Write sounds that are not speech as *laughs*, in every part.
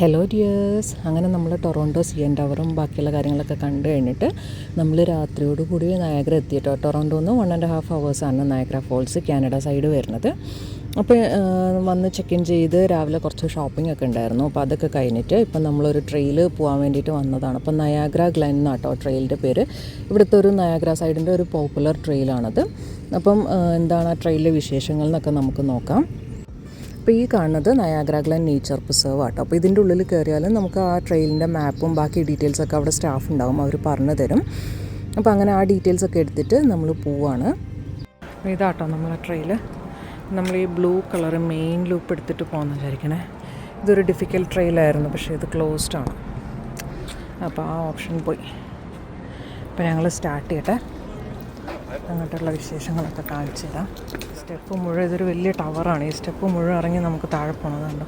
Hello dears അങ്ങനെ നമ്മൾ Toronto C N ടവറും ബാക്കിയുള്ള കാര്യങ്ങളൊക്കെ കണ്ടു കഴിഞ്ഞിട്ട് നമ്മൾ രാത്രിയോട് കൂടി നയാഗ്ര എത്തിയിട്ടോ. ടൊറോണ്ടോ നിന്ന് one and half ഹവേഴ്സാണ് Niagara Falls Canada side വരുന്നത്. അപ്പോൾ വന്ന് ചെക്ക് ഇൻ ചെയ്ത് രാവിലെ കുറച്ച് ഷോപ്പിംഗ് ഒക്കെ ഉണ്ടായിരുന്നു. അപ്പോൾ അതൊക്കെ കഴിഞ്ഞിട്ട് ഇപ്പം നമ്മളൊരു ട്രെയിൽ പോകാൻ വേണ്ടിയിട്ട് വന്നതാണ്. അപ്പോൾ നയാഗ്ര ഗ്ലെൻ എന്നാട്ടോ ട്രെയിലിന്റെ പേര്. ഇവിടുത്തെ ഒരു നയാഗ്ര സൈഡിന്റെ ഒരു പോപ്പുലർ ട്രെയിലാണത് അപ്പം എന്താണ് ആ ട്രെയിലിലെ വിശേഷങ്ങൾ എന്നൊക്കെ നമുക്ക് നോക്കാം. അപ്പോൾ ഈ കാണുന്നത് നയാഗ്ര ഗ്ലൻ നേച്ചർ പ്രിസർവ് ആട്ടോ. അപ്പോൾ ഇതിന്റെ ഉള്ളിൽ കയറിയാലും നമുക്ക് ആ ട്രെയിലിന്റെ മാപ്പും ബാക്കി ഡീറ്റെയിൽസൊക്കെ അവിടെ സ്റ്റാഫ് ഉണ്ടാവും അവർ പറഞ്ഞു തരും. അപ്പോൾ അങ്ങനെ ആ ഡീറ്റെയിൽസ് ഒക്കെ എടുത്തിട്ട് നമ്മൾ പോവാണ്. ഇതാട്ടോ നമ്മളെ ട്രെയിൽ നമ്മൾ ഈ ബ്ലൂ കളർ മെയിൻ ലൂപ്പ് എടുത്തിട്ട് പോകുന്ന വിചാരിക്കണേ. ഇതൊരു ഡിഫിക്കൽട്ട് ട്രെയിലായിരുന്നു പക്ഷേ ഇത് ക്ലോസ്ഡ് ആണ്. അപ്പോൾ ആ ഓപ്ഷൻ പോയി. അപ്പോൾ ഞങ്ങൾ സ്റ്റാർട്ട് ചെയ്യട്ടെ. അങ്ങോട്ടുള്ള വിശേഷങ്ങളൊക്കെ കാണിച്ചു തരാം. സ്റ്റെപ്പ് മുഴുവൻ ഇതൊരു വലിയ ടവറാണ്. ഈ സ്റ്റെപ്പ് മുഴുവൻ ഇറങ്ങി നമുക്ക് താഴെ പോണതുണ്ട്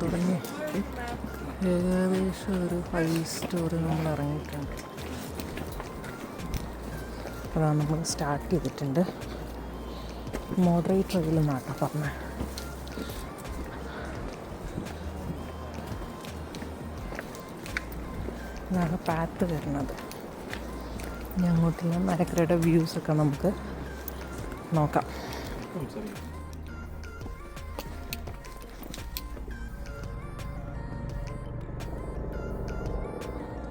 തുടങ്ങി. ഏകദേശം ഒരു ഫൈവ് സ്റ്റോറി നമ്മൾ ഇറങ്ങിയിട്ടുണ്ട്. അതാണ് നമ്മൾ സ്റ്റാർട്ട് ചെയ്തിട്ടുണ്ട്. മോഡറേറ്റ് ട്രെയിൽ എന്നാട്ടോ പറഞ്ഞത് ഇതാണ് പാത്ത് വരുന്നത്. ഇനി അങ്ങോട്ടുള്ള മരക്കരയുടെ വ്യൂസൊക്കെ നമുക്ക് നോക്കാം.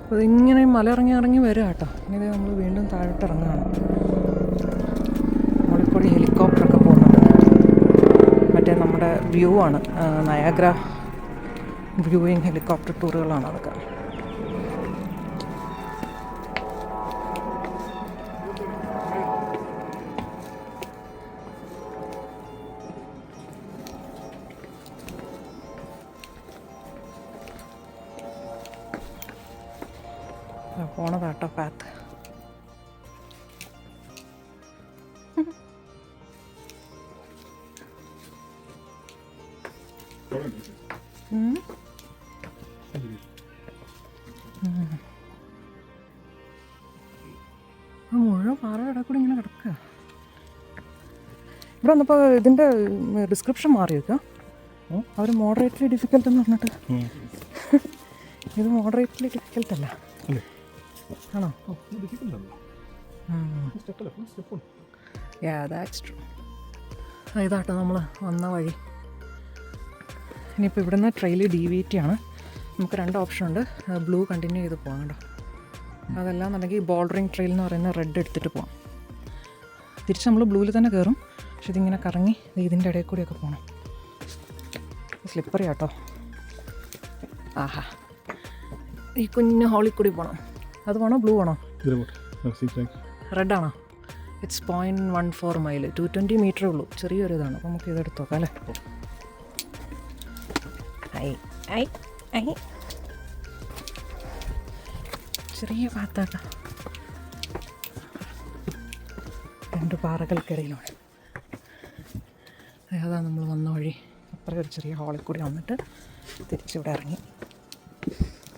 അപ്പോൾ ഇങ്ങനെ മല ഇറങ്ങി ഇറങ്ങി വരിക കേട്ടോ. ഇത് നമ്മൾ വീണ്ടും താഴോട്ട് ഇറങ്ങുകയാണ്. നമ്മളിപ്പോഴും ഹെലികോപ്റ്ററൊക്കെ പോകുന്നുണ്ട്. മറ്റേ നമ്മുടെ വ്യൂ ആണ്. നയാഗ്ര വ്യൂയിങ് ഹെലികോപ്റ്റർ ടൂറുകളാണ് അതൊക്കെ. ഇവിടെ വന്നപ്പോൾ ഇതിന്റെ ഡിസ്ക്രിപ്ഷൻ മാറി വെക്കാം അവർ മോഡറേറ്റ്ലി ഡിഫിക്കൽട്ട് എന്ന് പറഞ്ഞിട്ട്. ഇത് മോഡറേറ്റ്ലി ഡിഫിക്കൽട്ട് അല്ല. ആണോ? ഇതാട്ടോ നമ്മൾ വന്ന വഴി. ഇനിയിപ്പോൾ ഇവിടുന്ന് ട്രെയിൽ ടി ആണ്. നമുക്ക് രണ്ട് ഓപ്ഷൻ ഉണ്ട്. ബ്ലൂ കണ്ടിന്യൂ ചെയ്ത് പോകാം കേട്ടോ. അതല്ലാന്നുണ്ടെങ്കിൽ ബോർഡറിങ് ട്രെയിൽ എന്ന് പറയുന്ന റെഡ് എടുത്തിട്ട് പോകാം തിരിച്ച് നമ്മൾ ബ്ലൂവിൽ തന്നെ കയറും പക്ഷെ ഇതിങ്ങനെ കറങ്ങി ഇതിന്റെ ഇടയിൽ കൂടിയൊക്കെ പോകണം സ്ലിപ്പറി ആട്ടോ ആഹാ. ഈ കുഞ്ഞു ഹോളിൽ കൂടി പോകണം അത് വേണോ? ബ്ലൂ വേണോ? റെഡ് ആണോ? It's point one four mile two twenty മീറ്ററേ ഉള്ളൂ. ചെറിയൊരു ഇതാണ്. അപ്പോൾ നമുക്ക് ഇതെടുത്ത് നോക്കാം അല്ലേ? ഐ ഐ ഐ. ചെറിയ പാത്താട്ടോ രണ്ട് പാറകൾക്കിടയിലാണ് അതാ നമ്മൾ വന്ന വഴി. അത്ര ഒരു ചെറിയ ഹാളിൽ കൂടി വന്നിട്ട് തിരിച്ചിവിടെ ഇറങ്ങി.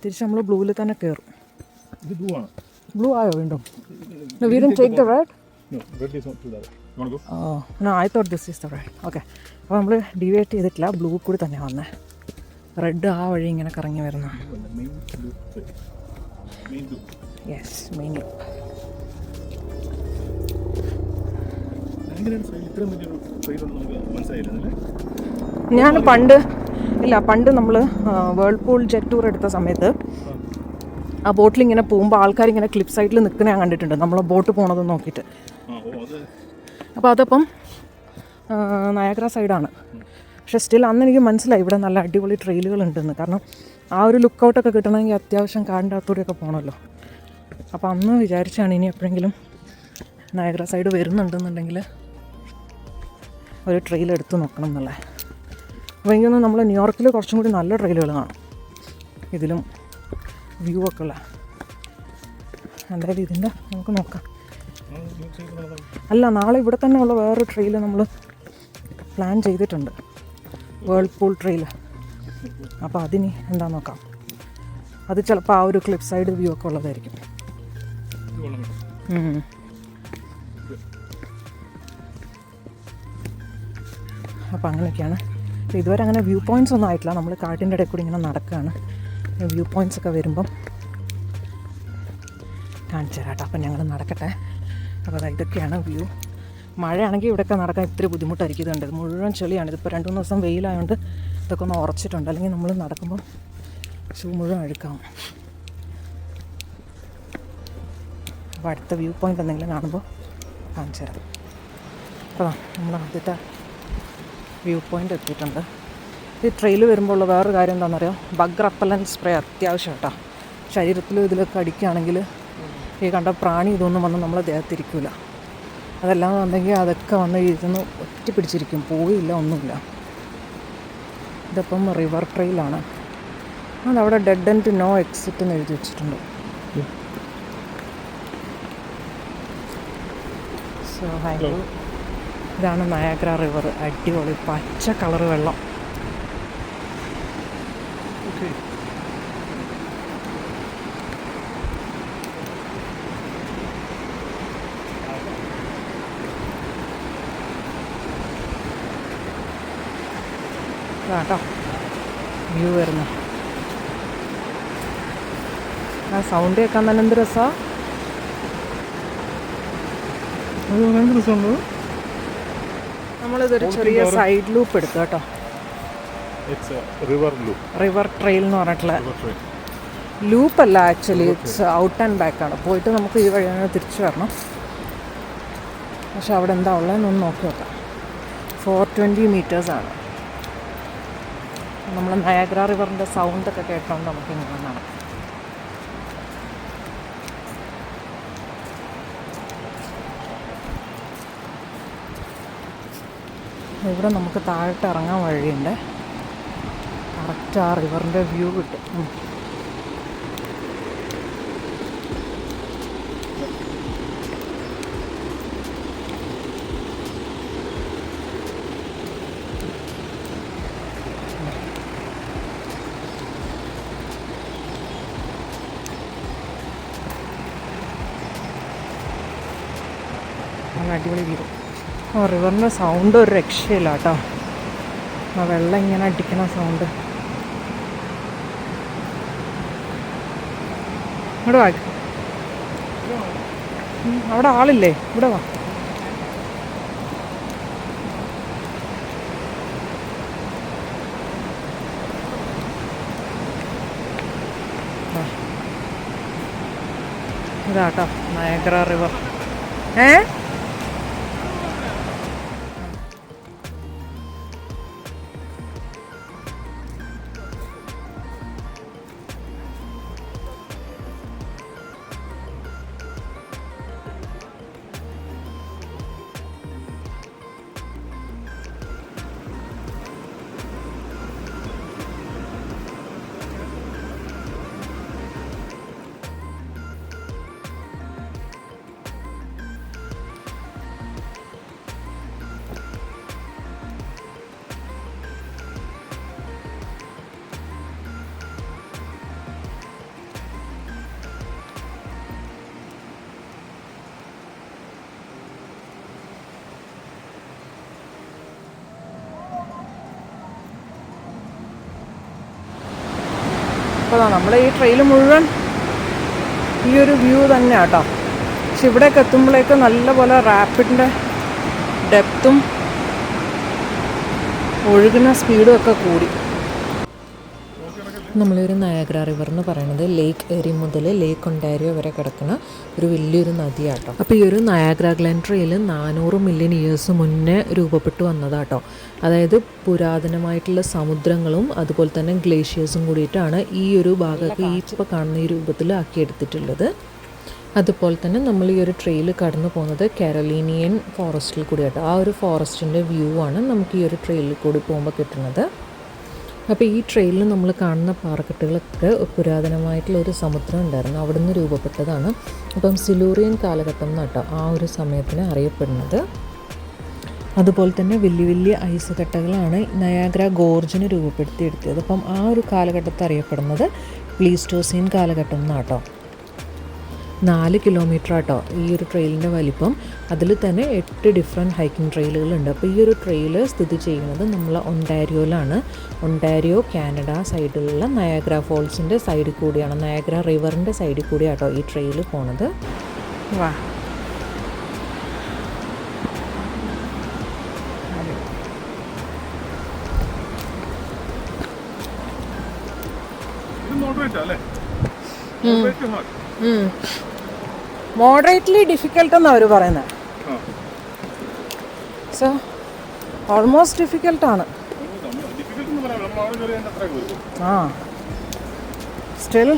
തിരിച്ച് നമ്മൾ ബ്ലൂവിൽ തന്നെ കയറും ഇത് ബ്ലൂ ആണ്. ബ്ലൂ ആയോ വീണ്ടും? No, red is not to that. You want to go? Oh no I thought this is the red okay അപ്പോൾ നമ്മൾ ഡിവൈറ്റ് ചെയ്തിട്ടില്ല ബ്ലൂ കൂടി തന്നെ വന്നേ. റെഡ് ആ വഴി ഇങ്ങനെ കറങ്ങി വരുന്ന. യെസ് മെയിൻ എങ്ങനെയാണ് ഞാൻ പണ്ട് ഇല്ല പണ്ട് നമ്മൾ വേൾപൂൾ ജെറ്റ് ടൂർ എടുത്ത സമയത്ത് ആ ബോട്ടിൽ ഇങ്ങനെ പോകുമ്പോൾ ആൾക്കാർ ഇങ്ങനെ ക്ലിപ്പ് സൈഡിൽ നിൽക്കുന്ന ഞാൻ കണ്ടിട്ടുണ്ട്. നമ്മൾ ബോട്ട് പോണത് നോക്കിയിട്ട്. അപ്പോൾ അതപ്പം നയാഗ്ര സൈഡാണ് പക്ഷെ സ്റ്റിൽ അന്ന് എനിക്ക് മനസ്സിലായി ഇവിടെ നല്ല അടിപൊളി ട്രെയിലുകൾ ഉണ്ടെന്ന്. കാരണം ആ ഒരു ലുക്ക് ഔട്ടൊക്കെ കിട്ടണമെങ്കിൽ അത്യാവശ്യം കാണ്ടാത്തൂടെയൊക്കെ പോകണമല്ലോ അപ്പോൾ അന്ന് വിചാരിച്ചാണ് ഇനി എപ്പോഴെങ്കിലും നയഗ്ര സൈഡ് വരുന്നുണ്ടെന്നുണ്ടെങ്കിൽ ഒരു ട്രെയിൽ എടുത്ത് നോക്കണം എന്നുള്ളത് അപ്പോൾ എനിക്കൊന്ന് നമ്മൾ ന്യൂയോർക്കിൽ കുറച്ചും കൂടി നല്ല ട്രെയിലുകൾ കാണും. ഇതിലും വ്യൂ ഒക്കെ ഉള്ള. എന്തായാലും ഇതിന്റെ നമുക്ക് നോക്കാം. അല്ല നാളെ ഇവിടെ ഉള്ള വേറൊരു ട്രെയിൽ നമ്മൾ പ്ലാൻ ചെയ്തിട്ടുണ്ട്. വേൾപൂൾ ട്രെയിൽ അപ്പോൾ അതിനി എന്താ നോക്കാം. അത് ചിലപ്പോൾ ആ ഒരു ക്ലിപ്പ് സൈഡ് വ്യൂ ഒക്കെ ഉള്ളതായിരിക്കും. അപ്പോൾ അങ്ങനെയൊക്കെയാണ്. ഇതുവരെ അങ്ങനെ വ്യൂ പോയിന്റ്സ് ഒന്നും ആയിട്ടില്ല. നമ്മൾ കാട്ടിന്റെ ഇടയിൽ കൂടി ഇങ്ങനെ നടക്കുകയാണ് വ്യൂ പോയിന്റ്സ് ഒക്കെ വരുമ്പം കാണിച്ചു തരാം കേട്ടോ. അപ്പം ഞങ്ങൾ നടക്കട്ടെ. അപ്പോൾ ഇതൊക്കെയാണ് വ്യൂ. മഴയാണെങ്കിൽ ഇവിടെയൊക്കെ നടക്കാൻ ഇത്തിരി ബുദ്ധിമുട്ടായിരിക്കും ഇതുണ്ട് ഇത് മുഴുവൻ ചെളിയാണ്. ഇതിപ്പോൾ രണ്ട് മൂന്ന് ദിവസം വെയിലായതുകൊണ്ട് ഇതൊക്കെ ഒന്ന് ഉറച്ചിട്ടുണ്ട്. അല്ലെങ്കിൽ നമ്മൾ നടക്കുമ്പം ഷൂ മുഴുവൻ അഴുക്കാവും. അപ്പോൾ അടുത്ത വ്യൂ പോയിന്റ് എന്തെങ്കിലും കാണുമ്പോൾ കാണിച്ചു തരാം. അപ്പോൾ നമ്മൾ ആദ്യത്തെ വ്യൂ പോയിന്റ് എത്തിയിട്ടുണ്ട്. ഈ ട്രെയിൽ വരുമ്പോൾ ഉള്ള വേറൊരു കാര്യം എന്താണെന്നറിയോ? ബഗ് റപ്പലൻ സ്പ്രേ അത്യാവശ്യം കേട്ടോ. ശരീരത്തിൽ ഇതിലൊക്കെ അടിക്കുകയാണെങ്കിൽ ഈ കണ്ട പ്രാണി ഇതൊന്നും വന്ന് നമ്മളെ ദേഹത്തിരിക്കില്ല അതെല്ലാം ഉണ്ടെങ്കിൽ അതൊക്കെ വന്ന് ഇരുന്ന് ഒറ്റ പിടിച്ചിരിക്കും പോയില്ല ഒന്നുമില്ല. ഇതിപ്പം റിവർ ട്രെയിലാണ് അതവിടെ ഡെഡ് ആൻഡ് നോ എക്സിറ്റ് എന്ന് എഴുതി വെച്ചിട്ടുണ്ട്. സോ താങ്ക് യു ഇതാണ് നയാഗ്ര റിവർ. അടിപൊളി. പച്ച കളർ വെള്ളം. കേട്ടോ വ്യൂ വരുന്നു. ആ സൗണ്ട് കേൾക്കാൻ തന്നെ എന്ത് രസമാണ് അത് ഭയങ്കര രസമുണ്ട്? നമ്മളിതൊരു ചെറിയ സൈഡ് ലൂപ്പ് എടുത്തു കേട്ടോ. റിവർ ലൂപ്പ് റിവർ ട്രെയിൽ എന്ന് പറഞ്ഞിട്ടുള്ള ലൂപ്പ് അല്ല actually it's out and back ആണ്. പോയിട്ട് നമുക്ക് ഈ വഴി തന്നെ തിരിച്ചു വരണം. പക്ഷെ അവിടെ എന്താ ഉള്ളതെന്നൊന്ന് നോക്കി നോക്കാം. ഫോർ ട്വന്റി മീറ്റേഴ്സാണ് നമ്മൾ നയാഗ്ര റിവറിന്റെ സൗണ്ടൊക്കെ കേട്ടോണ്ട് നമുക്ക് ഇങ്ങനെ നടക്കാം. ഇവിടെ നമുക്ക് താഴോട്ട് ഇറങ്ങാൻ വഴിയുണ്ട്. കറക്റ്റ് ആ റിവറിന്റെ വ്യൂ കിട്ടും. അടിപൊളി വ്യൂ ആ റിവറിന്റെ സൗണ്ട് ഒരു രക്ഷയില്ല കേട്ടോ ആ വെള്ളം ഇങ്ങനെ അടിക്കണ സൗണ്ട് ഇവിടെ വാ. അവിടെ ആളില്ലേ? ഇവിടെ വാ. ഇതാട്ടോ നയഗ്ര റിവർ ഏ? അപ്പോൾ നമ്മൾ ഈ ട്രെയിൽ മുഴുവൻ ഈ ഒരു വ്യൂ തന്നെയാണ് കേട്ടോ പക്ഷെ ഇവിടേക്ക് എത്തുമ്പോഴേക്ക് നല്ലപോലെ റാപ്പിഡിന്റെ ഡെപ്തും ഒഴുകുന്ന സ്പീഡും ഒക്കെ കൂടി. നമ്മളൊരു നയഗ്ര റിവർ എന്ന് പറയുന്നത് ലേക്ക് എരി മുതൽ ലേക്ക് ഒണ്ടാരിയോ വരെ കിടക്കുന്ന ഒരു വലിയൊരു നദിയാട്ടോ. അപ്പോൾ ഈ ഒരു നയാഗ്ര ഗ്ലൻട്രയിൽ നാനൂറ് മില്യൺ ഇയേഴ്സ് മുന്നേ രൂപപ്പെട്ടു വന്നതാട്ടോ. അതായത് പുരാതനമായിട്ടുള്ള സമുദ്രങ്ങളും അതുപോലെ തന്നെ ഗ്ലേഷ്യേഴ്സും കൂടിയിട്ടാണ് ഈ ഒരു ഭാഗമൊക്കെ ഈ ഇപ്പോൾ കാണുന്ന ഈ രൂപത്തിൽ ആക്കിയെടുത്തിട്ടുള്ളത്. അതുപോലെ തന്നെ നമ്മൾ ഈ ഒരു ട്രെയിൽ കടന്നു പോകുന്നത് കാരലീനിയൻ ഫോറസ്റ്റിൽ കൂടിയാട്ടോ. ആ ഒരു ഫോറസ്റ്റിന്റെ വ്യൂ ആണ് നമുക്ക് ഈ ഒരു ട്രെയിലിൽ കൂടി പോകുമ്പോൾ കിട്ടുന്നത്. അപ്പോൾ ഈ ട്രെയിലിൽ നമ്മൾ കാണുന്ന പാറക്കെട്ടുകളൊക്കെ പുരാതനമായിട്ടുള്ള ഒരു സമുദ്രം ഉണ്ടായിരുന്നു. അവിടെ നിന്ന് രൂപപ്പെട്ടതാണ്. അപ്പം സിലൂറിയൻ കാലഘട്ടം എന്നാട്ടോ ആ ഒരു സമയത്തിന് അറിയപ്പെടുന്നത്. അതുപോലെ തന്നെ വലിയ വലിയ ഐസ് കട്ടകളാണ് നയാഗ്ര ഗോർജിന് രൂപപ്പെടുത്തിയെടുത്തത്. അപ്പം ആ ഒരു കാലഘട്ടത്തെ അറിയപ്പെടുന്നത് പ്ലീസ്റ്റോസീൻ കാലഘട്ടം എന്നാട്ടോ നാല് കിലോമീറ്റർ ആട്ടോ ഈ ഒരു ട്രെയിലിന്റെ വലിപ്പം. അതിൽ തന്നെ എട്ട് ഡിഫറെന്റ് ഹൈക്കിംഗ് ട്രെയിലുകളുണ്ട് അപ്പോൾ ഈ ഒരു ട്രെയിൽ സ്ഥിതി ചെയ്യുന്നത് നമ്മൾ ഒണ്ടാരിയോയിലാണ്. ഒണ്ടാരിയോ കാനഡ സൈഡിലുള്ള നയാഗ്ര ഫോൾസിന്റെ സൈഡിൽ കൂടിയാണ്. നയാഗ്ര റിവറിന്റെ സൈഡിൽ കൂടിയാട്ടോ ഈ ട്രെയിൽ പോണത്. വാ. ഇത് മോഡറേറ്റ് അല്ലേ? മോഡറേറ്റ് ഹാർഡ് മോഡറേറ്റ്ലി ഡിഫിക്കൽട്ട് എന്നാണ് അവർ പറയുന്നത് സോ ഓൾമോസ്റ്റ് ഡിഫിക്കൽട്ടാണ് ആ. സ്റ്റിൽ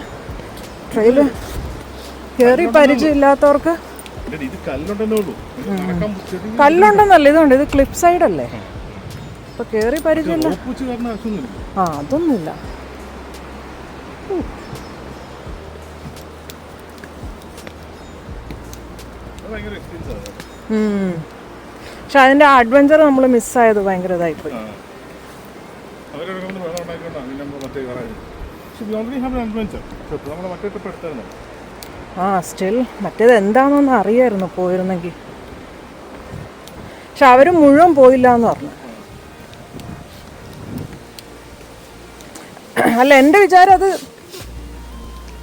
ട്രെയിൽ കയറി പരിചയമില്ലാത്തവർക്ക് കല്ലുണ്ടെന്നല്ല ഇതുണ്ട് ഇത് ക്ലിപ്പ് സൈഡ് അല്ലേ? ഇപ്പൊ കയറി പരിചയമില്ല. ആ അതൊന്നുമില്ല. ഭയങ്കര എക്സ്പീരിയൻസ് ആണ്. പക്ഷെ അതിന്റെ അഡ്വഞ്ചർ നമ്മൾ മിസ്സായത് ഭയങ്കര ഇതായിപ്പോയി വെള്ളം ഉണ്ടാക്കിക്കൊണ്ടാണ് പിന്നെ നമ്മൾ മറ്റേ കയറാൻ പക്ഷെ we already have adventure trip നമ്മൾ മറ്റേ ട്രിപ്പ് എടുത്തായിരുന്നു. ആ സ്റ്റിൽ മറ്റേത് എന്താണെന്ന് അറിയായിരുന്നു പോയിരുന്നെങ്കിൽ പക്ഷെ അവർ മുഴുവൻ പോയില്ല എന്ന് പറഞ്ഞു. അല്ല എന്റെ വിചാരം അത്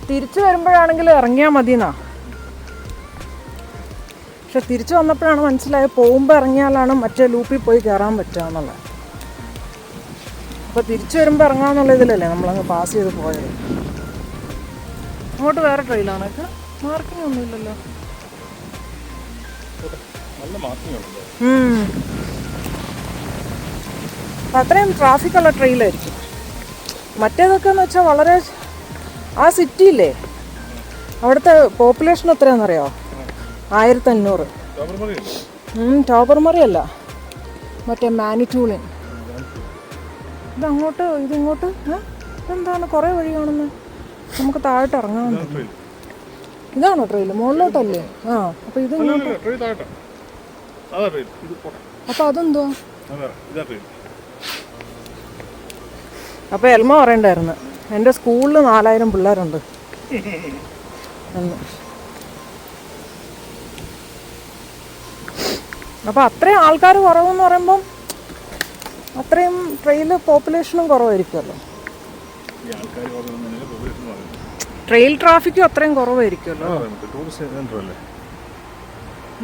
തിരിച്ചു വരുമ്പോഴാണെങ്കിൽ ഇറങ്ങിയാൽ മതിയെന്നാ പക്ഷെ തിരിച്ചു വന്നപ്പോഴാണ് മനസ്സിലായത് പോകുമ്പോൾ ഇറങ്ങിയാലാണ് മറ്റേ ലൂപ്പിൽ പോയി കയറാൻ പറ്റുക എന്നുള്ളത്. അപ്പോൾ തിരിച്ചു വരുമ്പോൾ ഇറങ്ങാമെന്നുള്ള ഇതിലല്ലേ നമ്മളങ്ങ് പാസ് ചെയ്ത് പോയത്. അങ്ങോട്ട് വേറെ ട്രെയിലാണ് മാർക്കിംഗ് ഒന്നുമില്ലല്ലോ നല്ല മാർക്കിംഗ് അത്രയും ട്രാഫിക് ഉള്ള ട്രെയിലായിരിക്കും മറ്റേതൊക്കെ എന്ന് വെച്ചാൽ വളരെ ആ സിറ്റി ഇല്ലേ? അവിടുത്തെ പോപ്പുലേഷൻ എത്രയാണെന്നറിയോ? ആയിരത്തി അഞ്ഞൂറ് ടോപ്പർമറി അല്ല മറ്റേ മാനിറ്റൂളിൻ. ഇതങ്ങോട്ട് ഇതിങ്ങോട്ട്? ഇതെന്താണ്? കുറേ വഴി കാണുന്നത് നമുക്ക് താഴോട്ട് ഇറങ്ങാൻ ഇതാണോ ട്രെയിൽ മുകളിലോട്ടല്ലേ? ആ അപ്പോൾ ഇത് അപ്പൊ അപ്പോൾ അതെന്തുവാ? അതാ ഇതാ ട്രെയിൻ. അപ്പോൾ എൽമ പറയണ്ടായിരുന്നു. എന്റെ സ്കൂളിൽ നാലായിരം പിള്ളേരുണ്ട്. *laughs* എന്ന്. അപ്പോൾ അത്രയും ആൾക്കാർ കുറവെന്ന് പറയുമ്പം അത്രയും ട്രെയിൽ പോപ്പുലേഷനും കുറവായിരിക്കുമല്ലോ. ട്രെയിൽ ട്രാഫിക്കും അത്രയും കുറവായിരിക്കുമല്ലോ.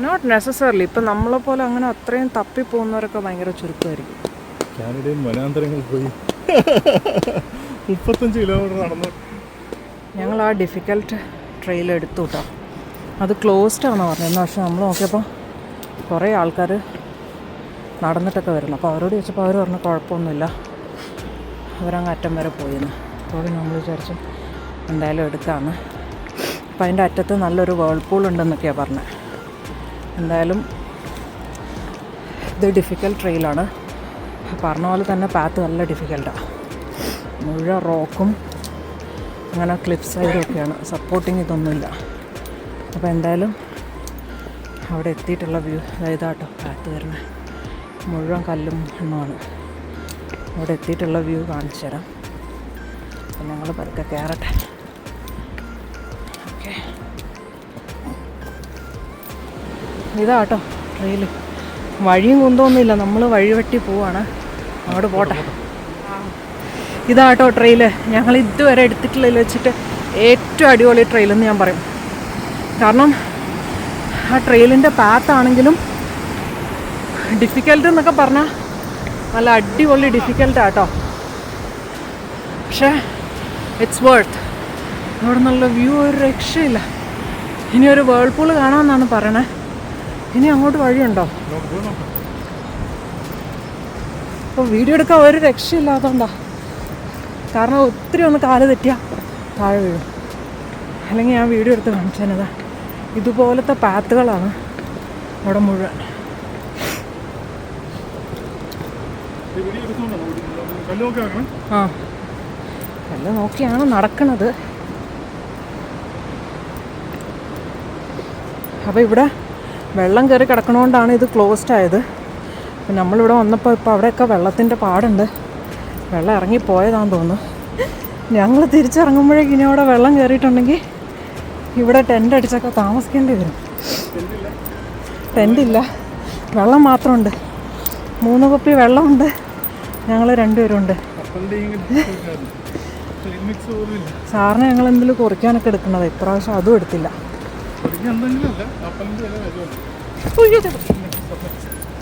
നോട്ട് നെസസറിലി ഇപ്പം നമ്മളെ പോലെ അങ്ങനെ അത്രയും തപ്പി പോകുന്നവരൊക്കെ ഭയങ്കര ചുരുക്കമായിരിക്കും. കാനഡയിൽ പോയി. *laughs* മുപ്പത്തഞ്ച് കിലോമീറ്റർ നടന്നു. ഞങ്ങൾ ആ ഡിഫിക്കൽട്ട് ട്രെയിൽ എടുത്തു കേട്ടോ അത് ക്ലോസ്ഡ് ആണെന്ന് പറഞ്ഞത്. പക്ഷെ നമ്മൾ നോക്കിയപ്പോൾ കുറേ ആൾക്കാർ നടന്നിട്ടൊക്കെ വരുന്നു അപ്പോൾ അവരോട് ചോദിച്ചപ്പോൾ അവർ പറഞ്ഞു കുഴപ്പമൊന്നുമില്ല. അവരങ്ങ് അറ്റം വരെ പോയിന്ന്. അപ്പോൾ നമ്മൾ വിചാരിച്ചു എന്തായാലും എടുക്കാമെന്ന് അപ്പം അതിന്റെ അറ്റത്ത് നല്ലൊരു വേൾപൂൾ ഉണ്ടെന്നൊക്കെയാണ് പറഞ്ഞത് എന്തായാലും ഇത് ഡിഫിക്കൽട്ട് ട്രെയിലാണ് പറഞ്ഞ പോലെ തന്നെ പാത്ത് നല്ല ഡിഫിക്കൽട്ടാണ് മുഴുവൻ റോക്കും അങ്ങനെ ക്ലിപ്പ് സൈഡും ഒക്കെയാണ്. സപ്പോർട്ടിങ് ഇതൊന്നുമില്ല. അപ്പോൾ എന്തായാലും അവിടെ എത്തിയിട്ടുള്ള വ്യൂ. ഇതാട്ടോ കാറ്റ് വരുന്നത് മുഴുവൻ കല്ലും മണ്ണുമാണ് അവിടെ എത്തിയിട്ടുള്ള വ്യൂ കാണിച്ചു തരാം. അപ്പം ഞങ്ങൾ പതുക്കെ കയറട്ടെ. ഓക്കെ. ഇതാട്ടോ ട്രെയിൽ വഴിയും കുന്തമൊന്നുമില്ല. നമ്മൾ വഴി വെട്ടി പോവാണ്. അങ്ങോട്ട് പോട്ടെ. ഇതാട്ടോ ട്രെയിൽ ഞങ്ങൾ ഇതുവരെ എടുത്തിട്ടുള്ളതിൽ വെച്ചിട്ട് ഏറ്റവും അടിപൊളി ട്രെയിലെന്ന് ഞാൻ പറയും. കാരണം ആ ട്രെയിലിന്റെ പാത്താണെങ്കിലും ഡിഫിക്കൽട്ട് എന്നൊക്കെ പറഞ്ഞാൽ നല്ല അടിപൊളി ഡിഫിക്കൽട്ടാ കേട്ടോ പക്ഷേ ഇറ്റ്സ് വേർത്ത് അവിടെ നിന്നുള്ള വ്യൂ ഒരു രക്ഷയില്ല. ഇനി ഒരു വേൾപൂൾ കാണാമെന്നാണ് പറയണേ. ഇനി അങ്ങോട്ട് വഴിയുണ്ടോ? അപ്പോൾ വീഡിയോ എടുക്കാൻ ഒരു രക്ഷയില്ലാത്തതുകൊണ്ടാ കാരണം ഒത്തിരി ഒന്ന് കാൽ തെറ്റിയാൽ താഴെ വീഴും. അല്ലെങ്കിൽ ഞാൻ വീഡിയോ എടുത്ത് കാണിച്ചതാ ഇതുപോലത്തെ പാത്തുകളാണ് അവിടെ മുഴുവൻ. ആ. കല്ല് നോക്കിയാണ് നടക്കണത് അപ്പോൾ ഇവിടെ വെള്ളം കയറി കിടക്കണോണ്ടാണ് ഇത് ക്ലോസ്ഡ് ആയത്. നമ്മളിവിടെ വന്നപ്പോൾ ഇപ്പോൾ അവിടെയൊക്കെ വെള്ളത്തിന്റെ പാടുണ്ട്. വെള്ളം ഇറങ്ങിപ്പോയതാന്ന് തോന്നുന്നു. ഞങ്ങൾ തിരിച്ചിറങ്ങുമ്പോഴേക്കും ഇനി അവിടെ വെള്ളം കയറിയിട്ടുണ്ടെങ്കിൽ ഇവിടെ ടെന്റ് അടിച്ചൊക്കെ താമസിക്കേണ്ടി വരും ടെന്റ് ഇല്ല. വെള്ളം മാത്രമുണ്ട്. മൂന്ന് കുപ്പി വെള്ളമുണ്ട്. ഞങ്ങൾ രണ്ടുപേരുണ്ട്. സാറിന് ഞങ്ങൾ എന്തെങ്കിലും കുറയ്ക്കാനൊക്കെ എടുക്കണത്? ഇപ്രാവശ്യം അതും എടുത്തില്ല. തന്നെ തന്നെ അല്ല കപ്പലിന്റെ വില വരുമല്ലോ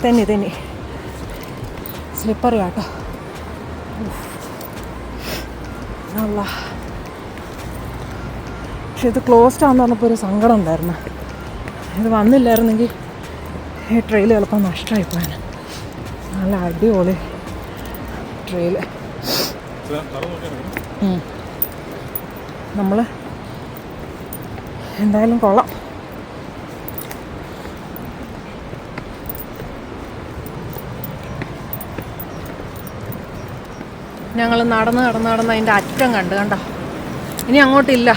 തെന്നി തെന്നി. സ്ലിപ്പറി ആട്ടോ. അല്ല പക്ഷെ ഇത് ക്ലോസ്ഡ് ആണെന്ന് പറഞ്ഞപ്പോൾ ഒരു സങ്കടം ഉണ്ടായിരുന്നു. ഇത് വന്നില്ലായിരുന്നെങ്കിൽ ഈ ട്രെയിൽ ചിലപ്പോൾ നഷ്ടമായി പോയാൽ നല്ല അടിപൊളി ട്രെയിൽ നമ്മൾ എന്തായാലും കൊള്ളാം. ഞങ്ങൾ നടന്ന് നടന്ന് നടന്ന് അതിന്റെ അറ്റം കണ്ട് കണ്ടോ? ഇനി അങ്ങോട്ടില്ല.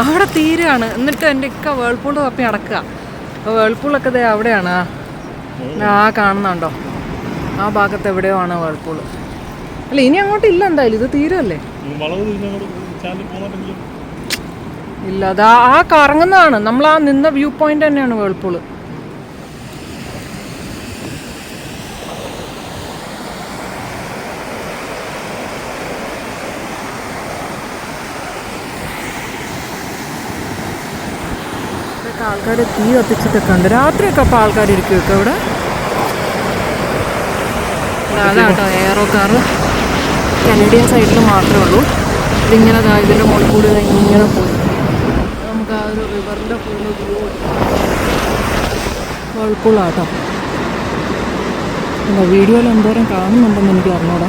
അവിടെ തീരുകയാണ് എന്നിട്ട് എന്റെ ഇക്ക വേൾപൂൾ തപ്പി നടക്കുക. അപ്പോൾ വേൾപൂളൊക്കെ ദേ അവിടെയാണ്. ആ. കാണുന്നുണ്ടോ? ആ ഭാഗത്ത് എവിടെയോ ആണ് വേൾപൂൾ അല്ല ഇനി അങ്ങോട്ട് ഇല്ല എന്തായാലും. ഇത് തീരുമല്ലേ ഇല്ല അതാ ആ കറങ്ങുന്നതാണ്. നമ്മൾ ആ നിന്ന വ്യൂ പോയിന്റ് തന്നെയാണ് വേൾപൂൾ ആൾക്കാർ തീ കത്തിച്ചിട്ടൊക്കെ ഉണ്ട്. രാത്രിയൊക്കെ അപ്പോൾ ആൾക്കാർ ഇരിക്കുമൊക്കെ ഇവിടെ അതാട്ടോ കാറ് കനേഡിയൻ സൈഡിൽ മാത്രമേ ഉള്ളൂ. ഇതിങ്ങനെ ഇതിന്റെ മുകളിൽ കൂടി ഇങ്ങനെ പോയി. നമുക്ക് ആ ഒരു റിവറിന്റെ ഫുള്ള് വ്യൂ എന്താ വീഡിയോയിൽ എന്തോരം കാണുന്നുണ്ടെന്ന് എനിക്ക് അറിഞ്ഞൂടാ.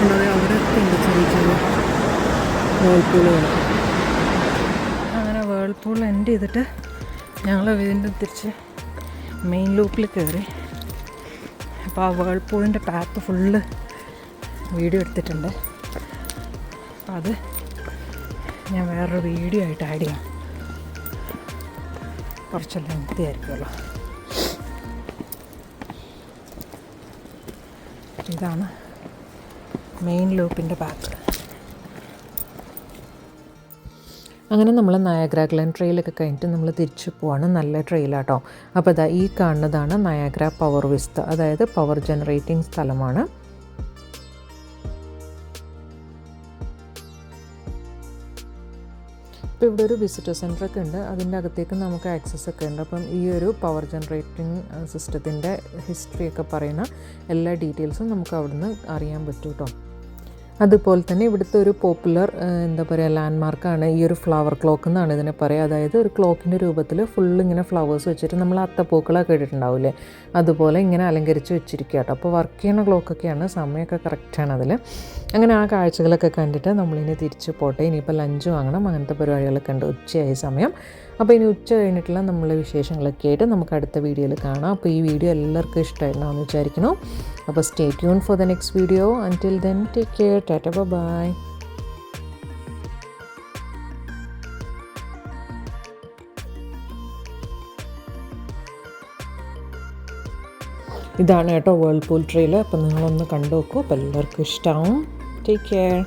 അല്ലാതെ അവിടെയൊക്കെ ഉണ്ട് ചെറിയ ചെറിയ. വേൾപൂളുകൾ വേൾപൂൾ എൻഡ് ചെയ്തിട്ട് ഞങ്ങൾ വീണ്ടും തിരിച്ച് മെയിൻ ലൂപ്പിൽ കയറി അപ്പോൾ ആ വേൾപൂളിന്റെ പാത്ത് ഫുള്ള് വീഡിയോ എടുത്തിട്ടുണ്ട്. അപ്പോൾ അത് ഞാൻ വേറൊരു വീഡിയോ ആയിട്ട് ആഡ് ചെയ്യാം. കുറച്ച് ലെങ്തി ഇതാണ് മെയിൻ ലൂപ്പിന്റെ പാത്ത് അങ്ങനെ നമ്മൾ നയാഗ്ര ഗ്ലൻ ട്രെയിലൊക്കെ കഴിഞ്ഞിട്ട് നമ്മൾ തിരിച്ചു പോവാണ്. നല്ല ട്രെയിലാട്ടോ അപ്പോൾ ഇതാ ഈ കാണുന്നതാണ് നയാഗ്ര പവർ വിസ്ത അതായത് പവർ ജനറേറ്റിംഗ് സ്ഥലമാണ്. ഇപ്പോൾ ഇവിടെ ഒരു വിസിറ്റർ സെന്റർ ഒക്കെ ഉണ്ട്. അതിന്റെ അകത്തേക്ക് നമുക്ക് ആക്സസ് ഒക്കെ ഉണ്ട്. അപ്പം ഈ ഒരു പവർ ജനറേറ്റിംഗ് സിസ്റ്റത്തിന്റെ ഹിസ്റ്ററി ഒക്കെ പറയുന്ന എല്ലാ ഡീറ്റെയിൽസും നമുക്ക് അവിടുന്ന് അറിയാൻ പറ്റും കേട്ടോ അതുപോലെ തന്നെ ഇവിടുത്തെ ഒരു പോപ്പുലർ എന്താ പറയുക ലാൻഡ്മാർക്കാണ് ഈ ഒരു ഫ്ലവർ ക്ലോക്ക് എന്നാണ് ഇതിനെ പറയുക അതായത് ഒരു ക്ലോക്കിന്റെ രൂപത്തിൽ ഫുൾ ഇങ്ങനെ ഫ്ലവേഴ്സ് വെച്ചിട്ട് നമ്മൾ അത്തപ്പൂക്കളൊക്കെ ഇട്ടിട്ടുണ്ടാവില്ലേ? അതുപോലെ ഇങ്ങനെ അലങ്കരിച്ച് വെച്ചിരിക്കുക കേട്ടോ അപ്പോൾ വർക്ക് ചെയ്യുന്ന ക്ലോക്കൊക്കെയാണ് സമയമൊക്കെ കറക്റ്റാണ് അതിൽ അങ്ങനെ ആ കാഴ്ചകളൊക്കെ കണ്ടിട്ട് നമ്മളിനി തിരിച്ച് പോട്ടെ. ഇനിയിപ്പോൾ ലഞ്ച് വാങ്ങണം അങ്ങനത്തെ പരിപാടികളൊക്കെ ഉണ്ട് ഉച്ചയായ സമയം. അപ്പോൾ ഇനി ഉച്ച കഴിഞ്ഞിട്ടുള്ള നമ്മളെ വിശേഷങ്ങളൊക്കെ ആയിട്ട് നമുക്ക് അടുത്ത വീഡിയോയിൽ കാണാം. അപ്പോൾ ഈ വീഡിയോ എല്ലാവർക്കും ഇഷ്ടമായിട്ടുണ്ടാവുമെന്ന് വിചാരിക്കുന്നു. അപ്പോൾ stay tune for the next video until then take care tata bye ഇതാണ് കേട്ടോ വേൾപൂൾ ട്രെയിൽ അപ്പം നിങ്ങളൊന്ന് കണ്ടു നോക്കൂ അപ്പോൾ എല്ലാവർക്കും ഇഷ്ടമാവും. Take care